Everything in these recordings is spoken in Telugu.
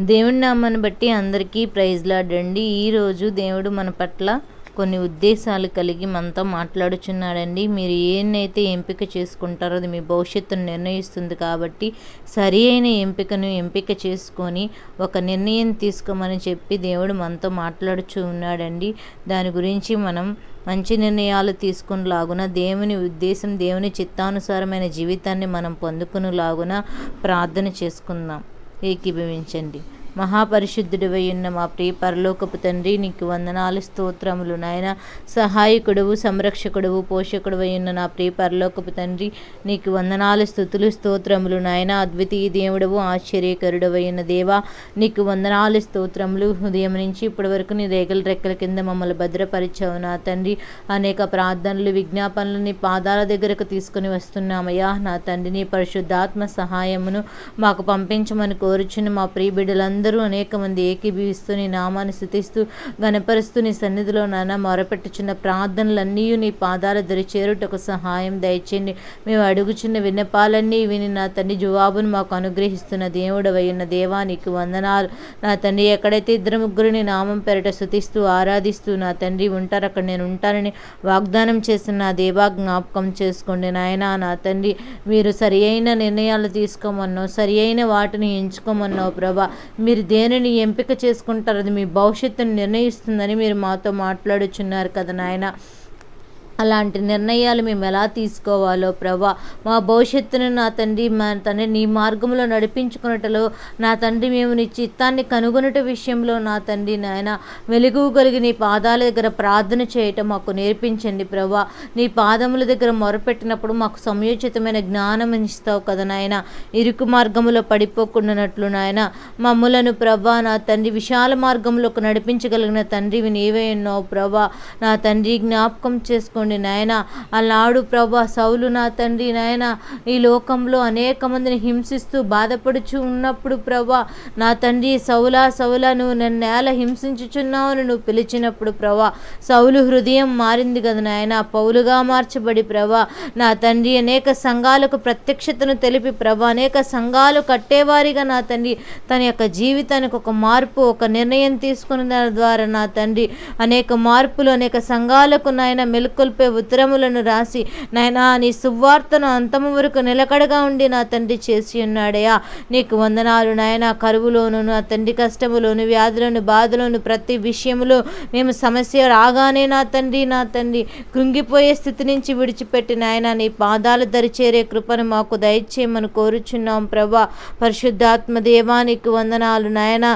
దేవుని నామాన్ని బట్టి అందరికీ ప్రైజ్ లాడండి. ఈరోజు దేవుడు మన పట్ల కొన్ని ఉద్దేశాలు కలిగి మనతో మాట్లాడుచున్నాడండి. మీరు ఏనైతే ఎంపిక చేసుకుంటారో అది మీ భవిష్యత్తును నిర్ణయిస్తుంది కాబట్టి సరి అయిన ఎంపికను ఎంపిక చేసుకొని ఒక నిర్ణయం తీసుకోమని చెప్పి దేవుడు మనతో మాట్లాడుచు ఉన్నాడండి. దాని గురించి మనం మంచి నిర్ణయాలు తీసుకునిలాగున దేవుని ఉద్దేశం దేవుని చిత్తానుసారమైన జీవితాన్ని మనం పొందుకునేలాగున ప్రార్థన చేసుకుందాం. ఏకీభవించండి. మహాపరిశుద్ధుడివై ఉన్న మా ప్రియ పరలోకపు తండ్రి నీకు వందనాలు స్తోత్రములు నాయన. సహాయకుడువు సంరక్షకుడువు పోషకుడువై నా ప్రియ పరలోకపు తండ్రి నీకు వందనాలు స్థుతులు స్తోత్రములు నాయన. అద్వితీయ దేవుడవు ఆశ్చర్యకరుడవై ఉన్న దేవా నీకు వందనాలు స్తోత్రములు. ఉదయం నుంచి ఇప్పటి వరకు నీ రేగల రెక్కల కింద మమ్మల్ని భద్రపరిచావు నా తండ్రి. అనేక ప్రార్థనలు విజ్ఞాపనలు నీ పాదాల దగ్గరకు తీసుకుని వస్తున్నామయ్యా. నా తండ్రి నీ పరిశుద్ధాత్మ సహాయమును మాకు పంపించమని కోరుచున్న మా ప్రియ బిడ్డలందరూ అనేక మంది ఏకీభవిస్తూ నీ నామాన్ని స్థుతిస్తూ గణపరుస్తూ నీ సన్నిధిలో నాన్న మొరపెట్టుచున్న ప్రార్థనలన్నీ నీ పాదాల దరి చేరుటకు సహాయం దయచేయండి. మేము అడుగుచున్న విన్నపాలన్నీ విని నా తండ్రి జవాబును మాకు అనుగ్రహిస్తున్న దేవుడవై ఉన్న దేవానికి వందనాలు. నా తండ్రి ఎక్కడైతే ఇద్దరు ముగ్గురిని నామం పెరట స్థుతిస్తూ ఆరాధిస్తూ నా తండ్రి ఉంటారు అక్కడ నేను ఉంటానని వాగ్దానం చేసిన నా దేవా జ్ఞాపకం చేసుకోండి. నాయన నా తండ్రి మీరు సరి అయిన నిర్ణయాలు తీసుకోమన్నావు సరి అయిన వాటిని ఎంచుకోమన్నావు ప్రభా. మీరు మీరు దేనిని ఎంపిక చేసుకుంటారు అది మీ భవిష్యత్తును నిర్ణయిస్తుందని మీరు మాతో మాట్లాడుచున్నారు కదా నాయన. అలాంటి నిర్ణయాలు మేము ఎలా తీసుకోవాలో ప్రభా మా భవిష్యత్తును నా తండ్రి మా తండ్రి నీ మార్గంలో నడిపించుకున్నటలో నా తండ్రి మేము నీ చిత్తాన్ని కనుగొనట విషయంలో నా తండ్రి నాయన వెలుగు కలిగి నీ పాదాల దగ్గర ప్రార్థన చేయటం మాకు నేర్పించండి ప్రభా. నీ పాదముల దగ్గర మొరపెట్టినప్పుడు మాకు సమయోచితమైన జ్ఞానం ఇస్తావు కదా నాయన. ఇరుకు మార్గములో పడిపోకుండానట్లు నాయన మమ్ములను ప్రభా నా తండ్రి విశాల మార్గంలోకి నడిపించగలిగిన తండ్రివి నీవే ఉన్నావు ప్రభా. నా తండ్రి జ్ఞాపకం చేసుకుని చేసుకోండి నాయన. అలాడు ప్రభా సౌలు నా తండ్రి నాయన. ఈ లోకంలో అనేక మందిని హింసిస్తూ బాధపడుచు ఉన్నప్పుడు ప్రభా నా తండ్రి సౌలా సౌలా నువ్వు నన్ను నేల హింసించుచున్నావు నువ్వు పిలిచినప్పుడు ప్రభా సౌలు హృదయం మారింది కదా నాయన. పౌలుగా మార్చబడి ప్రభా నా తండ్రి అనేక సంఘాలకు ప్రత్యక్షతను తెలిపి ప్రభా అనేక సంఘాలు కట్టేవారిగా నా తండ్రి. తన యొక్క జీవితానికి ఒక మార్పు ఒక నిర్ణయం తీసుకున్న దాని ద్వారా నా తండ్రి అనేక మార్పులు అనేక సంఘాలకు నాయన మెలుకొల్పే ఉత్తరములను రాసి నాయనా నీ సువార్తను అంతము వరకు నిలకడగా ఉండి నా తండ్రి చేసి ఉన్నాడయా? నీకు వందనాలు నాయన కరువులోను నా తండ్రి కష్టములోను వ్యాధులను బాధలోను ప్రతి విషయములో మేము సమస్య రాగానే నా తండ్రి నా తండ్రి కృంగిపోయే స్థితి నుంచి విడిచిపెట్టి నాయన నీ పాదాలు దరిచేరే కృపను మాకు దయచేయమని కోరుచున్నాం ప్రభా. పరిశుద్ధాత్మ దేవానికి వందనాలు నాయన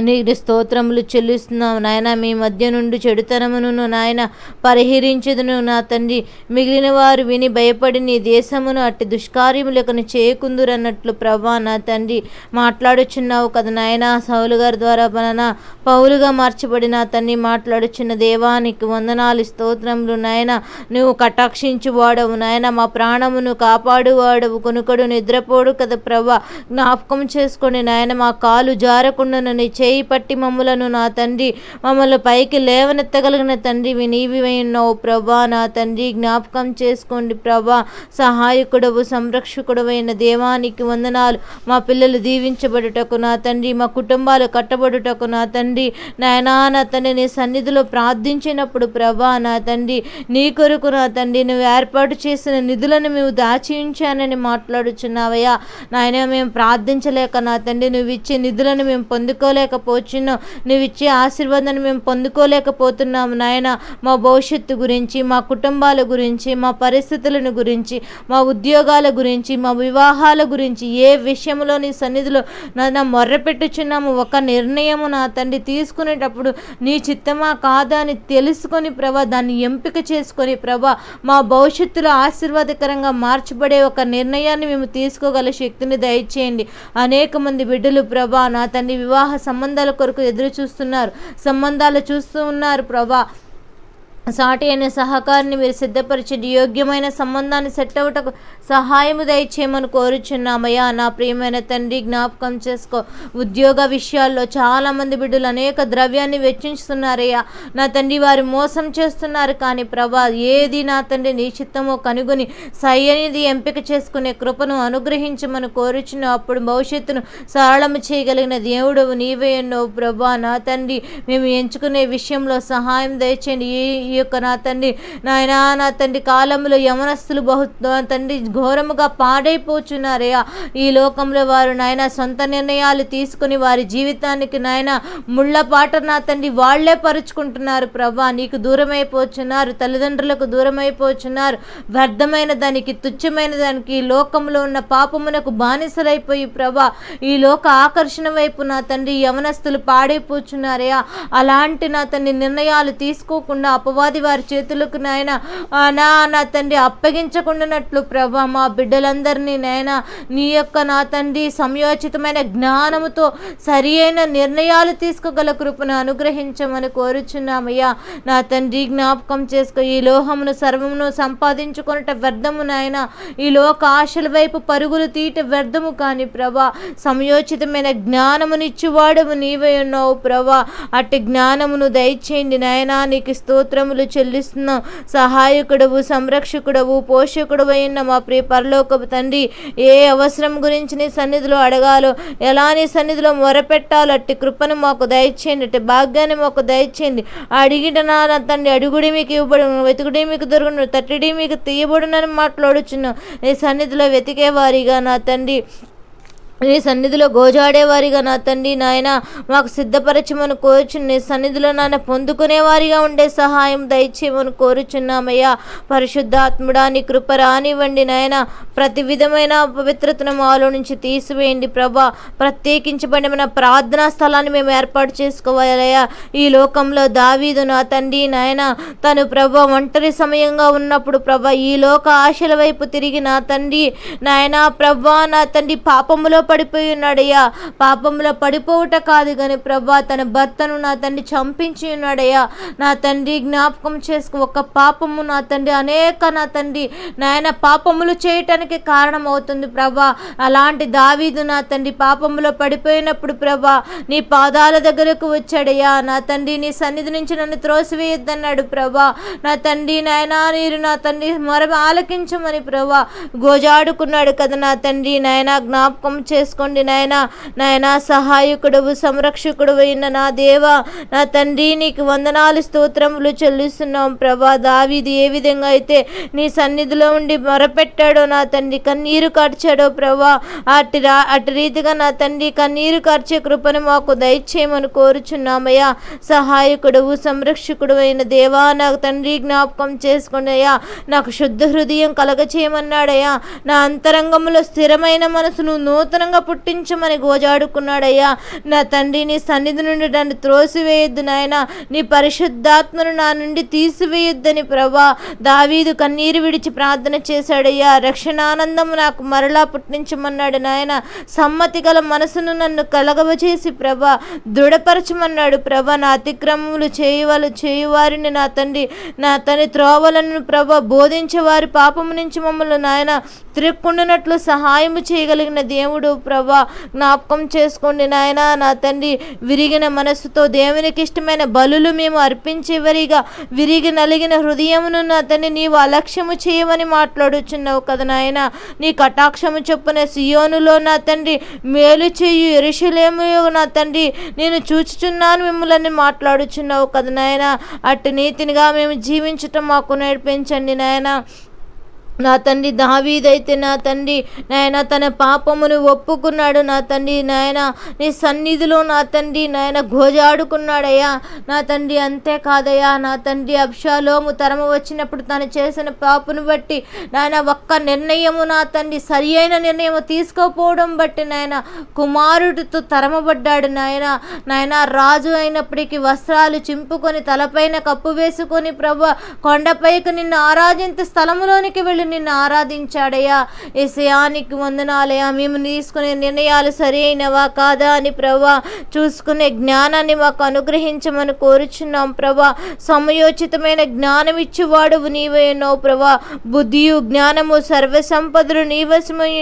నీకు స్తోత్రములు చెల్లిస్తున్నాం నాయన. మీ మధ్య నుండి చెడుతనమును నాయన పరిహరించదును నా తండ్రి. మిగిలిన వారు విని భయపడి నీ దేశమును అట్టి దుష్కార్యములకను చేయకుందురన్నట్లు ప్రభా నా తండ్రి మాట్లాడుచున్నావు కదా నాయన. సౌలు గారి ద్వారా మన పౌలుగా మార్చబడిన తండ్రి మాట్లాడుచున్న దేవానికి వందనాలు స్తోత్రములు నాయన. నువ్వు కటాక్షించు వాడవు నాయన. మా ప్రాణమును కాపాడు వాడవు కొనుకడు నిద్రపోడు కదా ప్రభా. జ్ఞాపకం చేసుకోండి నాయన మా కాలు జారకుండా నీ చేయి పట్టి మమ్మలను నా తండ్రి. మమ్మల్ని పైకి లేవనెత్తగలిగిన తండ్రి నీవివై ఉన్నావు ప్రభా. నా తండ్రి జ్ఞాపకం చేసుకోండి ప్రభా. సహాయకుడవు సంరక్షకుడవైన దేవానికి వందనాలు. మా పిల్లలు దీవించబడుటకు నా తండ్రి మా కుటుంబాలు కట్టబడుటకు నా తండ్రి. నాయనా నా తండ్రి నీ సన్నిధిలో ప్రార్థించినప్పుడు ప్రభా నా తండ్రి నీ కొరకు నా తండ్రి నువ్వు ఏర్పాటు చేసిన నిధులను మేము దాచి ఉంచానని మాట్లాడుచున్నావయ్యా. నాయన మేము ప్రార్థించలేక నా తండ్రి నువ్వు ఇచ్చే నిధులను మేము పొందుకోలేక పొందుకోలేకపోతున్నాం నువ్వు ఇచ్చే ఆశీర్వాదాన్ని మేము పొందుకోలేకపోతున్నాము నాయన. మా భవిష్యత్తు గురించి మా కుటుంబాల గురించి మా పరిస్థితులను గురించి మా ఉద్యోగాల గురించి మా వివాహాల గురించి ఏ విషయంలో నీ సన్నిధిలో నా మొర్రపెట్టుచున్నాము ఒక నిర్ణయము నా తండ్రి తీసుకునేటప్పుడు నీ చిత్తమా కాదా అని తెలుసుకొని ప్రభా దాన్ని ఎంపిక చేసుకొని ప్రభా మా భవిష్యత్తులో ఆశీర్వాదకరంగా మార్చబడే ఒక నిర్ణయాన్ని మేము తీసుకోగల శక్తిని దయచేయండి. అనేక మంది బిడ్డలు ప్రభా నా తండ్రి వివాహ సంబంధాల కొరకు ఎదురు చూస్తున్నారు సంబంధాలు చూస్తూ ఉన్నారు ప్రభా. సాటి అయిన సహకారిని మీరు సిద్ధపరిచండి యోగ్యమైన సంబంధాన్ని సెట్ అవటకు సహాయము దయచేయమని కోరుచున్నామయ్యా. నా ప్రియమైన తండ్రి జ్ఞాపకం చేసుకో. ఉద్యోగ విషయాల్లో చాలామంది బిడ్డలు అనేక ద్రవ్యాన్ని వెచ్చించుతున్నారయ్యా. నా తండ్రి వారు మోసం చేస్తున్నారు కానీ ప్రభా ఏది నా తండ్రి నీ చిత్తమో కనుగొని సయ్యనిది ఎంపిక చేసుకునే కృపను అనుగ్రహించమని కోరుచున్న అప్పుడు భవిష్యత్తును సరళము చేయగలిగిన దేవుడవు నీవే ఎన్నో ప్రభా నా తండ్రి మేము ఎంచుకునే విషయంలో సహాయం దయచేయండి. ఈ యొక్క నా తండ్రి నాయనా నా తండ్రి కాలంలో యమనస్తులు బహు తండ్రి ఘోరముగా పాడైపోచున్నారయ్యా ఈ లోకంలో వారు నాయన సొంత నిర్ణయాలు తీసుకుని వారి జీవితానికి నాయన ముళ్ళ పాట నా తండ్రి వాళ్ళే పరుచుకుంటున్నారు. ప్రభా నీకు దూరమైపోతున్నారు తల్లిదండ్రులకు దూరమైపోతున్నారు వ్యర్థమైన దానికి తుచ్చమైన దానికి ఈ లోకంలో ఉన్న పాపమునకు బానిసలైపోయి ప్రభా ఈ లోక ఆకర్షణ వైపు నా తండ్రి యవనస్తులు పాడైపోచున్నారయ్యా అలాంటి నా తండ్రి నిర్ణయాలు తీసుకోకుండా అపవాది వారి చేతులకు నాయన నా నా తండ్రి అప్పగించకుండానట్లు ప్రభా మా బిడ్డలందరినీ నాయన నీ యొక్క నా తండ్రి సంయోచితమైన జ్ఞానముతో సరి అయిన నిర్ణయాలు తీసుకోగల కృపను అనుగ్రహించమని కోరుచున్నామయ్యా. నా తండ్రి జ్ఞాపకం చేసుకో ఈ లోహమును సర్వమును సంపాదించుకున్నట వ్యర్థము నాయన. ఈ లోక ఆశల వైపు పరుగులు తీయట వ్యర్థము కాని ప్రభా సమయోచితమైన జ్ఞానమునిచ్చువాడము నీవే ఉన్నావు ప్రభా. అట్టి జ్ఞానమును దయచేయండి నాయనా నీకు వందనములు చెల్లిస్తున్నాం సహాయకుడవు సంరక్షకుడవు పోషకుడవు అయిన మా ప్రియ పరలోకపు తండ్రి ఏ అవసరం గురించి నీ సన్నిధిలో అడగాలో ఎలా నీ సన్నిధిలో మొరపెట్టాలో అట్టి కృపను మాకు దయచేయండి అట్టి భాగ్యాన్ని మాకు దయచేయండి. అడిగిన నా తండ్రి అడుగుడి మీకు ఇవ్వబడును వెతుకుడి మీకు దొరుకును తట్టిడి మీకు తీయబడునని మాట్లాడుచున్నాం నీ సన్నిధిలో వెతికే వారిగా నా తండ్రి నీ సన్నిధిలో గోజాడేవారిగా నా తండ్రి నాయన మాకు సిద్ధపరచమని కోరుచున్న నీ సన్నిధిలో నాన్న పొందుకునేవారిగా ఉండే సహాయం దయచేయమని కోరుచున్నామయ్యా. పరిశుద్ధాత్ముడా నీ కృప రానివ్వండి నాయన. ప్రతి విధమైన పవిత్రతను మాలో నుంచి తీసివేయండి ప్రభా. ప్రత్యేకించబడిన ప్రార్థనా స్థలాన్ని మేము ఏర్పాటు చేసుకోవాలయ్యా. ఈ లోకంలో దావీదు నా తండ్రి నాయన తను ప్రభా ఒంటరి సమయంగా ఉన్నప్పుడు ప్రభా ఈ లోక ఆశల వైపు తిరిగి నా తండ్రి నాయన ప్రభా నా తండ్రి పాపములో పడిపోయి ఉన్నాడయ్యా పాపంలో పడిపోవుట కాదు కానీ ప్రభా తన భర్తను నా తండ్రి చంపించి ఉన్నాడయ్యా. నా తండ్రి జ్ఞాపకం చేసుకు ఒక పాపము నా తండ్రి అనేక నా తండ్రి నాయన పాపములు చేయటానికి కారణం అవుతుంది ప్రభా. అలాంటి దావీదు నా తండ్రి పాపములో పడిపోయినప్పుడు ప్రభా నీ పాదాల దగ్గరకు వచ్చాడయ్యా. నా తండ్రి నీ సన్నిధి నుంచి నన్ను త్రోసివేయొద్దన్నాడు ప్రభా. నా తండ్రి నాయన నీరు నా తండ్రి మొర ఆలకించమని ప్రభా గోజాడుకున్నాడు కదా నా తండ్రి నాయన జ్ఞాపకం చేసుకోండి నాయన. నాయన సహాయకుడవు సంరక్షకుడు అయిన నా దేవ నా తండ్రి నీకు వందనాలు స్తోత్రములు చెల్లిస్తున్నాం. ప్రభా దావీది ఏ విధంగా అయితే నీ సన్నిధిలో ఉండి మొరపెట్టాడో నా తండ్రి కన్నీరు కార్చాడో ప్రభా అటు రా అటు రీతిగా నా తండ్రి కన్నీరు కార్చే కృపను మాకు దయచేయమని కోరుచున్నామయ్యా. సహాయకుడవు సంరక్షకుడు అయిన దేవా నాకు తండ్రి జ్ఞాపకం చేసుకోండి అయ్యా నాకు శుద్ధ హృదయం కలగచేయమన్నాడయ్యా. నా అంతరంగంలో స్థిరమైన మనసును నూతనంగా పుట్టించమని గోజాడుకున్నాడయ్యా. నా తండ్రి నీ సన్నిధి నుండి నన్ను త్రోసివేయొద్దు నాయన. నీ పరిశుద్ధాత్మను నా నుండి తీసివేయొద్దని ప్రభా. దావీదు కన్నీరు విడిచి ప్రార్థన చేశాడయ్యా. రక్షణానందము నాకు మరలా పుట్టించమన్నాడు నాయన. సమ్మతి గల మనసును నన్ను కలగవచేసి ప్రభా. దృఢపరచమన్నాడు ప్రభా. నా అతిక్రమములు చేయువాలు చేయువారిని నా తండ్రి. నా తని త్రోవలను ప్రభ బోధించేవారి పాపము నుంచి మమ్మల్ని నాయన తిరుక్కుండునట్లు సహాయము చేయగలిగిన దేవుడు. ప్రభా జ్ఞాపకం చేసుకోండి నాయన నా తండ్రి విరిగిన మనస్సుతో దేవునికి ఇష్టమైన బలులు మేము అర్పించేవరిగా. విరిగి నలిగిన హృదయమును నా తండ్రి నీవు అలక్ష్యము చేయమని మాట్లాడుచున్నావు కదా నాయన. నీ కటాక్షము చొప్పున సియోనులో నా తండ్రి మేలు చేయు ఎరుషలేము నా తండ్రి నేను చూచుచున్నాను మిమ్మల్ని మాట్లాడుచున్నావు కదా నాయన. అట్టి నీతినిగా మేము జీవించటం మాకు నేర్పించండి నాయన. నా తండ్రి దావీదైతే నా తండ్రి నాయన తన పాపమును ఒప్పుకున్నాడు. నా తండ్రి నాయన నీ సన్నిధిలో నా తండ్రి నాయన గోజాడుకున్నాడయ్యా. నా తండ్రి అంతే కాదయ్యా. నా తండ్రి అబ్షాలోము తరము వచ్చినప్పుడు తను చేసిన పాపను బట్టి నాయన ఒక్క నిర్ణయము నా తండ్రి సరి అయిన నిర్ణయం తీసుకోపోవడం బట్టి నాయన కుమారుడితో తరమబడ్డాడు. నాయన నాయన రాజు అయినప్పటికీ వస్త్రాలు చింపుకొని తలపైన కప్పు వేసుకొని ప్రభు కొండపైకి నిన్ను ఆరాధించే స్థలములోనికి వెళ్ళి నిన్ను ఆరాధించాడయ్యా. ఏసయానికి వందనాలయ్యా. మేము తీసుకునే నిర్ణయాలు సరైనవా కాదా అని ప్రభా చూసుకునే జ్ఞానాన్ని మాకు అనుగ్రహించమని కోరుచున్నాం ప్రభా సమయోచితమైన జ్ఞానం ఇచ్చేవాడు నీవేనో ప్రభా బుద్ధియు జ్ఞానము సర్వసంపదలు నీ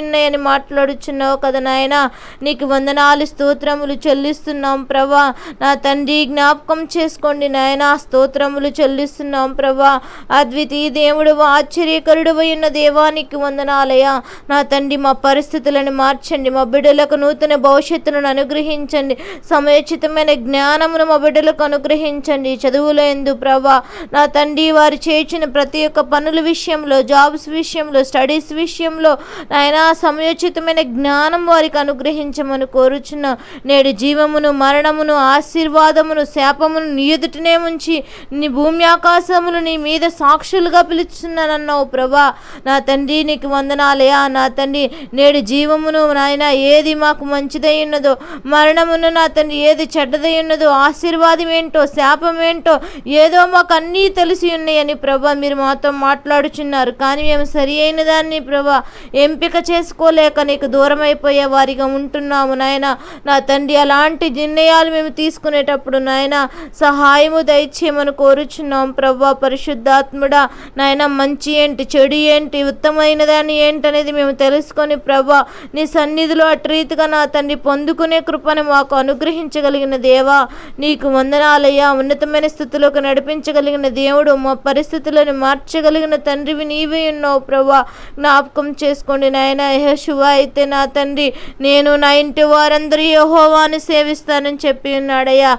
ఉన్నాయని మాట్లాడుచున్నావు కదా నాయన. నీకు వందనాలు స్తోత్రములు చెల్లిస్తున్నాం ప్రభా నా తండ్రి జ్ఞాపకం చేసుకోండి నాయన. స్తోత్రములు చెల్లిస్తున్నాం ప్రభా అద్వితీయ దేవుడు ఆశ్చర్యకరుడు ఉన్న దేవానికి వందనాలయ్యా. నా తండ్రి మా పరిస్థితులను మార్చండి. మా బిడ్డలకు నూతన భవిష్యత్తును అనుగ్రహించండి. సమయోచితమైన జ్ఞానమును మా బిడ్డలకు అనుగ్రహించండి. చదువుల ఎందు ప్రభా నా తండ్రి వారు చేర్చిన ప్రతి ఒక్క పనుల విషయంలో జాబ్స్ విషయంలో స్టడీస్ విషయంలో నాయన సమయోచితమైన జ్ఞానం వారికి అనుగ్రహించమని కోరుచున్న. నేడు జీవమును మరణమును ఆశీర్వాదమును శాపమును నీ ఎదుటనే ఉంచి నీ భూమి ఆకాశములు నీ మీద సాక్షులుగా పిలుచున్నానన్నావు ప్రభా. నా తండ్రి నీకు వందనాలయా నా తండ్రి నేడు జీవమును నాయన ఏది మాకు మంచిదై ఉన్నదో మరణమును నా తండ్రి ఏది చెడ్డదై ఉన్నదో ఆశీర్వాదం ఏంటో శాపం ఏంటో ఏదో మాకు అన్నీ తెలిసి ఉన్నాయని ప్రభా మీరు మాతో మాట్లాడుచున్నారు. కానీ మేము సరి అయిన దాన్ని ప్రభా ఎంపిక చేసుకోలేక నీకు దూరం అయిపోయే వారిగా ఉంటున్నాము నాయన. నా తండ్రి అలాంటి నిర్ణయాలు మేము తీసుకునేటప్పుడు నాయన సహాయము దయచేయమని కోరుచున్నాం. ప్రభా పరిశుద్ధాత్ముడా నాయన మంచి ఏంటి చెడు ఏంటి ఉత్తమైన దాన్ని ఏంటనేది మేము తెలుసుకొని ప్రభా నీ సన్నిధిలో అట్రీతిగా నా తండ్రి పొందుకునే కృపను మాకు అనుగ్రహించగలిగిన దేవా నీకు వందనాలయ్యా. ఉన్నతమైన స్థితిలోకి నడిపించగలిగిన దేవుడు మా పరిస్థితులను మార్చగలిగిన తండ్రివి నీవే ఉన్నావు ప్రభా. జ్ఞాపకం చేసుకోండి నాయన యహశువ అయితే నా తండ్రి నేను నా ఇంటి వారందరూ యహోవాను సేవిస్తానని చెప్పి ఉన్నాడయ్యా.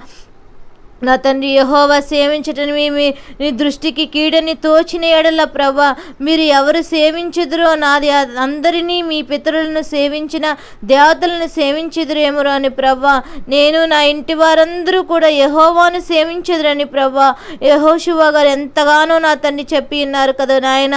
నా తండ్రి యహోవా సేవించటం మీ నీ దృష్టికి కీడని తోచిన ఎడల ప్రభా మీరు ఎవరు సేవించుదురో నాది అందరినీ మీ పితరులను సేవించిన దేవతలను సేవించుదురేమో అని ప్రభా నేను నా ఇంటి వారందరూ కూడా యహోవాను సేవించుదురని ప్రభా యహోశువ గారు ఎంతగానో నా తండ్రి చెప్పి ఉన్నారు కదా నాయన.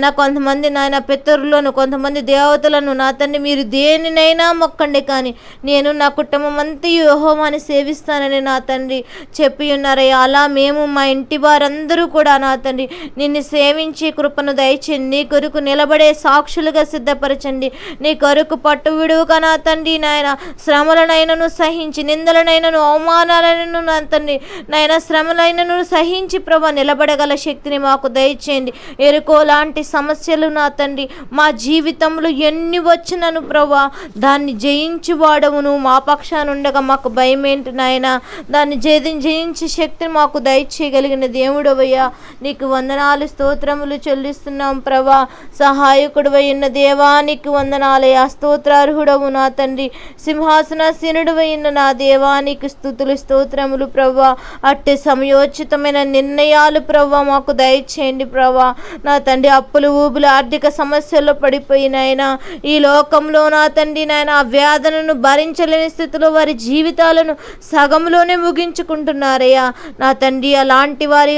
నా కొంతమంది నాయన పితరులను కొంతమంది దేవతలను నా తండ్రి మీరు దేనినైనా మొక్కండి కానీ నేను నా కుటుంబం అంతా యహోవాని సేవిస్తానని నా తండ్రి చెప్పి ఉన్నారయ్యా అలా మేము మా ఇంటి వారందరూ కూడా నా తండ్రి నిన్ను సేవించి కృపను దయచండి నీ కొరకు నిలబడే సాక్షులుగా సిద్ధపరచండి. నీ కొరకు పట్టు విడువుగా నా తండ్రి నాయన శ్రమలనైనను సహించి నిందలనైనను అవమానాలైనను నా తండ్రి నాయన శ్రమలైనను సహించి ప్రభా నిలబడగల శక్తిని మాకు దయచేయండి. ఎరుకో లాంటి సమస్యలు నా తండ్రి మా జీవితంలో ఎన్ని వచ్చినను ప్రభా దాన్ని జయించి వాడవును మా పక్షాన ఉండగా మాకు భయం ఏంటి నాయన దాన్ని జయించి జయించే శక్తిని మాకు దయచేయగలిగిన దేవుడవయ్యా. నీకు వందనాలు స్తోత్రములు చెల్లిస్తున్నాం ప్రభా. సహాయకుడు అయిన దేవానికి వందనాలయ్యా. స్తోత్రార్హుడవు నా తండ్రి. సింహాసనాసీనుడు అయిన నా దేవానికి స్థుతులు స్తోత్రములు ప్రభా. అట్టి సమయోచితమైన నిర్ణయాలు ప్రభా మాకు దయచేయండి ప్రభా. నా తండ్రి అప్పులు ఊబులు ఆర్థిక సమస్యల్లో పడిపోయినాయన ఈ లోకంలో నా తండ్రి నాయన ఆ వ్యాధులను భరించలేని స్థితిలో వారి జీవితాలను సగంలోనే ముగించుకుంటున్నారయ్యా నా తండ్రి అలాంటి వారి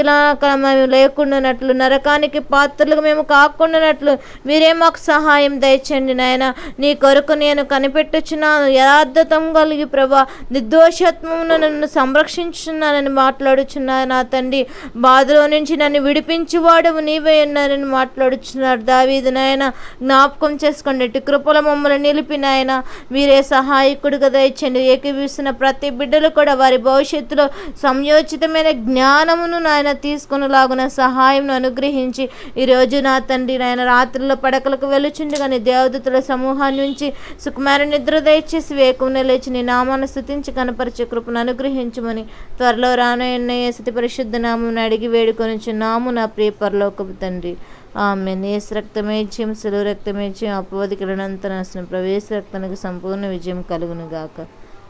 మేము లేకుండానట్లు నరకానికి పాత్రలకు మేము కాకుండానట్లు మీరే మాకు సహాయం దయచండి నాయన. నీ కొరకు నేను కనిపెట్టుచున్నాను. యథార్థతం కలిగి ప్రభా నిర్దోషత్వమును నన్ను సంరక్షించున్నానని మాట్లాడుచున్నాను నా తండ్రి. బాధలో నుంచి నన్ను విడిపించువాడవు నీవే ఉన్నారని మాట్లాడుచున్నారు దావీదు నాయన. జ్ఞాపకం చేసుకోండి కృపల మమ్మల్ని నిలిపి నాయన. మీరే సహాయకుడిగా దయచండి. ఏకీవిస్తున్న ప్రతి బిడ్డలు కూడా వారి భవిష్యత్తులో సంయోచితమైన జ్ఞానమును నాయన తీసుకునేలాగున సహాయం అనుగ్రహించి ఈరోజు నా తండ్రి నాయన రాత్రుల్లో పడకలకు వెలుచుండగా కానీ దేవదతుల సమూహాన్ని నుంచి సుకుమార నిద్ర దయచేసి వేకునే లేచి నీ నామాన్ని స్థుతించి కనపరిచే కృపను అనుగ్రహించమని త్వరలో రానయ్య సతి పరిశుద్ధ నామం అడిగి వేడుకొని నాము నా ప్రియ పరలోకపు తండ్రి. ఆమె నేస్ రక్తమేజ్యం సులువు రక్తమేజ్యం అపవదికలనంత నాశనం ప్రవేశ రక్తానికి సంపూర్ణ విజయం కలుగును గాక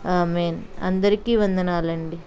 ఆమెన్. అందరికీ వందనాలండి.